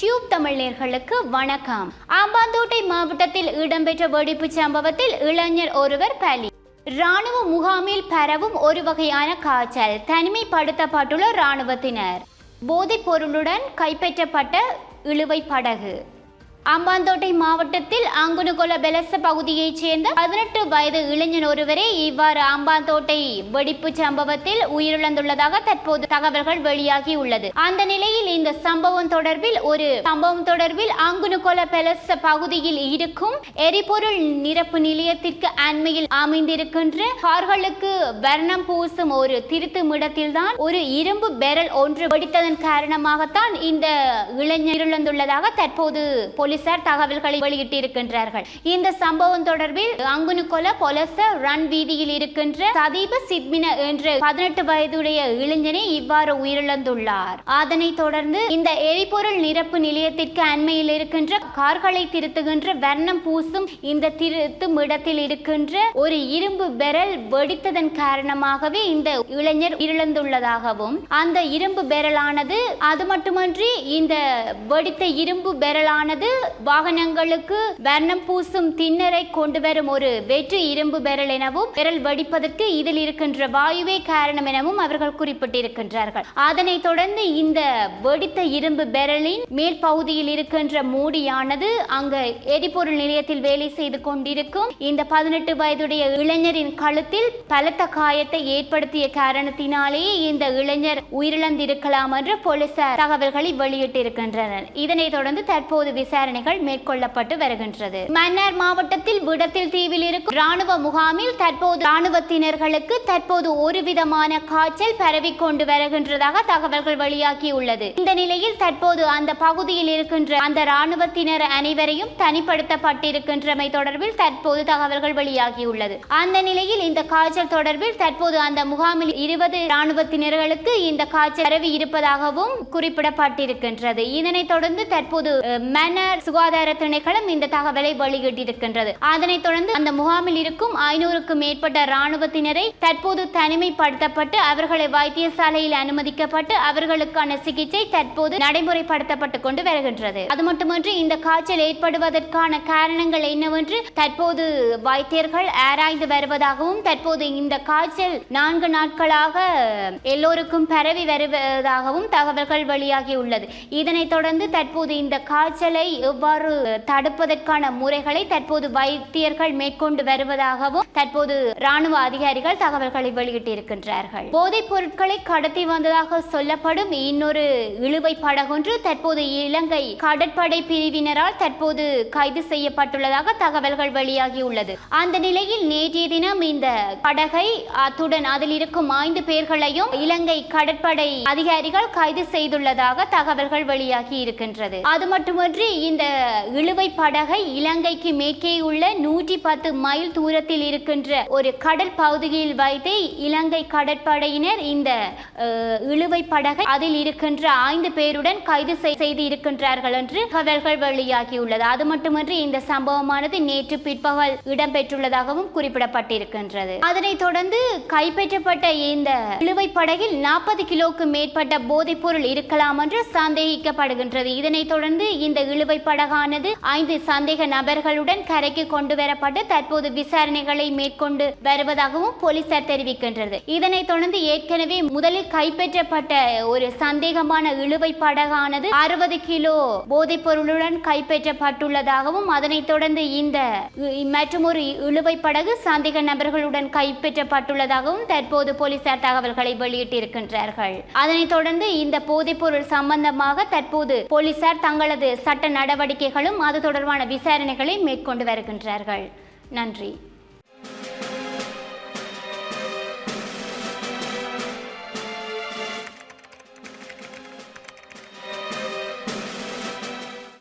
Tube தமிழர்களுக்கு வணக்கம். ஆம்பாந்தோட்டை மாவட்டத்தில் இடம்பெற்ற வெடிப்பு சம்பவத்தில் இளைஞர் ஒருவர் பலி. ராணுவ முகாமில் பரவும் ஒரு வகையான காய்ச்சல் தனிமைப்படுத்தப்பட்டுள்ள ராணுவத்தினர் போதைப் பொருளுடன் கைப்பற்றப்பட்ட இழுவை படகு. அம்பாந்தோட்டை மாவட்டத்தில் அங்குனுகொல பெலச பகுதியைச் சேர்ந்த பதினெட்டு வயது இளைஞன் ஒருவரே இவ்வாறு அம்பாந்தோட்டை வெடிப்பு சம்பவத்தில் உயிரிழந்துள்ளதாக தற்போது தகவல்கள் வெளியாகி உள்ளது. அந்த நிலையில் இந்த சம்பவம் தொடர்பில் ஒரு சம்பவம் தொடர்பில் அங்குனுகொல பெலச பகுதியில் இருக்கும் எரிபொருள் நிரப்பு நிலையத்திற்கு அண்மையில் அமைந்திருக்கின்ற கார்களுக்கு வர்ணம் பூசும் ஒரு திருத்தும் இடத்தில்தான் ஒரு இரும்பு பெரல் ஒன்று வெடித்ததன் காரணமாகத்தான் இந்த இளைஞர் இழந்துள்ளதாக தற்போது போலீஸ் போலீசார் தகவல்களை வெளியிட்டிருக்கின்றார்கள். இந்த சம்பவம் தொடர்பில் அங்குனுகொல பொலச ரன் வீதியில் இருக்கின்ற சதீப சித்மின என்ற பதினெட்டு வயதுடைய இளைஞனே இவ்வாறு உயிரிழந்துள்ளார். அதனைத் தொடர்ந்து இந்த எரிபொருள் நிரப்பு நிலையத்திற்கு அண்மையில் இருக்கின்ற கார்களை திருத்துகின்ற வர்ணம் பூசும் இந்த திருத்தும் இடத்தில் இருக்கின்ற ஒரு இரும்பு பெரல் வெடித்ததன் காரணமாகவே இந்த இளைஞர் உயிரிழந்துள்ளதாகவும் அந்த இரும்பு பெரலானது அது மட்டுமன்றி இந்த வெடித்த இரும்பு பெரலானது வாகனங்களுக்கு வர்ணம் பூசும் திண்ணரை கொண்டு வரும் ஒரு வெற்று இரும்பு பெரல் எனவும் பெரல் வெடிப்பதற்கு இதில் இருக்கின்ற வாயுவே காரணம் எனவும் அவர்கள் குறிப்பிட்டிருக்கின்றார்கள். அதனைத் தொடர்ந்து இந்த வெடித்த இரும்பு பெரலின் மேல் பகுதியில் இருக்கின்ற மூடியானது அங்கு எரிபொருள் நிலையத்தில் வேலை செய்து கொண்டிருக்கும். இந்த பதினெட்டு வயதுடைய இளைஞரின் கழுத்தில் பலத்த காயத்தை ஏற்படுத்திய காரணத்தினாலேயே இந்த இளைஞர் உயிரிழந்திருக்கலாம் என்று போலீசார் தகவல்களை வெளியிட்டிருக்கின்றனர். இதனைத் தொடர்ந்து தற்போது விசாரணை விசாரணைகள் மேற்கொள்ளப்பட்டு வருகின்றது. மன்னார் மாவட்டத்தில் விடத்தில் தீவில் இருக்கும் ராணுவ முகாமில் தற்போது ராணுவத்தினர்களுக்கு தற்போது ஒரு விதமான காய்ச்சல் பரவிக்கொண்டு வருகின்றதாக தகவல்கள் வெளியாகியுள்ளது. இந்த நிலையில் தற்போது அந்த பகுதியில் இருக்கின்ற அந்த ராணுவத்தினர் அனைவரையும் தனிப்படுத்தப்பட்டிருக்கின்றமை தொடர்பில் தற்போது தகவல்கள் வெளியாகியுள்ளது. அந்த நிலையில் இந்த காய்ச்சல் தொடர்பில் தற்போது அந்த முகாமில் இருபது ராணுவத்தினர்களுக்கு இந்த காய்ச்சல் பரவி இருப்பதாகவும் குறிப்பிடப்பட்டிருக்கின்றது. இதனைத் தொடர்ந்து தற்போது மன்னர் மன்னர் சுகாதார திணைக்களம் இந்த தகவலை வெளியிட்டிருக்கின்றது. அதனைத் தொடர்ந்து அந்த முகாமில் இருக்கும் ஐநூறுக்கும் மேற்பட்ட ராணுவத்தினரை தற்போது தனிமைப்படுத்தப்பட்டு அவர்களை வைத்தியசாலையில் அனுமதிக்கப்பட்டு அவர்களுக்கான சிகிச்சை தற்போது நடைமுறைப்படுத்தப்பட்டு கொண்டு வருகின்றது. அது மட்டுமன்றி இந்த காய்ச்சல் ஏற்படுவதற்கான காரணங்கள் என்னவென்று தற்போது வைத்தியர்கள் ஆராய்ந்து வருவதாகவும் தற்போது இந்த காய்ச்சல் நான்கு நாட்களாக எல்லோருக்கும் பரவி வருவதாகவும் தகவல்கள் வெளியாகி உள்ளது இதனைத் தொடர்ந்து தற்போது இந்த காய்ச்சலை எவ்வாறு தடுப்பதற்கான முறைகளை தற்போது வைத்தியர்கள் மேற்கொண்டு வருவதாகவும் தற்போது ராணுவ அதிகாரிகள் தகவல்களை வெளியிட்டிருக்கின்றார்கள். போதைப் பொருட்களை கடத்தி வந்ததாக சொல்லப்படும் இன்னொரு இழுவை படகொன்று தற்போது இலங்கை கடற்படை பிரிவினரால் தற்போது கைது செய்யப்பட்டுள்ளதாக தகவல்கள் வெளியாகியுள்ளது. அந்த நிலையில் நேற்றைய தினம் இந்த படகை அத்துடன் அதில் இருக்கும் ஐந்து பேர்களையும் இலங்கை கடற்படை அதிகாரிகள் கைது செய்துள்ளதாக தகவல்கள் வெளியாகி இருக்கின்றது அது மட்டுமன்றி இந்த இழுவை படகை இலங்கைக்கு மேற்கே உள்ள நூற்றி பத்து மைல் தூரத்தில் இருக்கின்ற ஒரு கடல் பகுதியில் வைத்து இலங்கை கடற்படையினர் இந்த இழுவை படகை அதில் இருக்கின்ற ஐந்து பேருடன் கைது செய்- செய்து இருக்கின்றார்கள் என்று தகவல்கள் வெளியாகியுள்ளது. அது மட்டுமன்றி இந்த சம்பவமானது நேற்று பிற்பகல் இடம்பெற்றுள்ளதாகவும் குறிப்பிடப்பட்டிருக்கின்றது. அதனைத் தொடர்ந்து கைப்பற்றப்பட்ட இந்த இழுவை படகில் நாற்பது கிலோக்கு மேற்பட்ட போதைப் பொருள் இருக்கலாம் என்று சந்தேகிக்கப்படுகின்றது. இதனைத் தொடர்ந்து இந்த இழுவை படகானது ஐந்து சந்தேக நபர்களுடன் கரைக்கு கொண்டு வரப்பட்டு தற்போது விசாரணைகளை மேற்கொண்டு வருவதாகவும் போலீசார் தெரிவிக்கின்றது. இதனைத் தொடர்ந்து ஏற்கனவே முதலில் கைப்பற்றப்பட்ட ஒரு சந்தேகமான இழுவை படகானது அறுபது கிலோ போதைப் பொருளுடன் கைப்பற்றப்பட்டுள்ளதாகவும் அதனைத் தொடர்ந்து இந்த மற்றும் ஒரு இழுவை படகு சந்தேக நபர்களுடன் கைப்பற்றப்பட்டுள்ளதாகவும் தற்போது போலீசார் தகவல்களை வெளியிட்டிருக்கின்றார்கள். அதனைத் தொடர்ந்து இந்த போதைப் பொருள் சம்பந்தமாக தற்போது போலீசார் தங்களது சட்ட நடவடிக்கைகளும் அது தொடர்பான விசாரணைகளை மேற்கொண்டு வருகின்றார்கள். நன்றி.